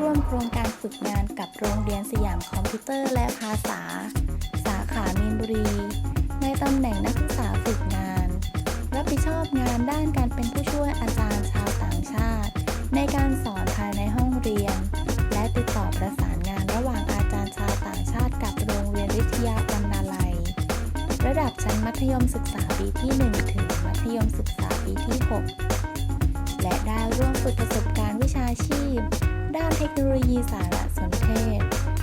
ร่วมโครงการฝึกงานกับโรงเรียนสยามคอมพิวเตอร์และภาษา สาขามีนบุรี ในตำแหน่งนักศึกษาฝึกงาน รับผิดชอบงานด้านการเป็นผู้ช่วยอาจารย์ชาวต่างชาติ ในการสอนภายในห้องเรียน และติดต่อประสานงานระหว่างอาจารย์ชาวต่างชาติกับโรงเรียนวิทยาบรรณาลัย ระดับชั้นมัธยมศึกษาปีที่ 1 ถึงมัธยมศึกษาปีที่ 6 และได้ร่วมฝึกประสบการณ์วิชาชีพ ด้านเทคโนโลยีสารสนเทศ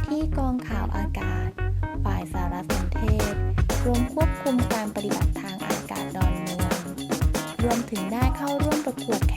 ที่กองข่าวอากาศ ฝ่ายสารสนเทศกรมควบคุมการปฏิบัติทางอากาศดอนเมือง รวมถึงได้เข้าร่วมประกวดแข่ง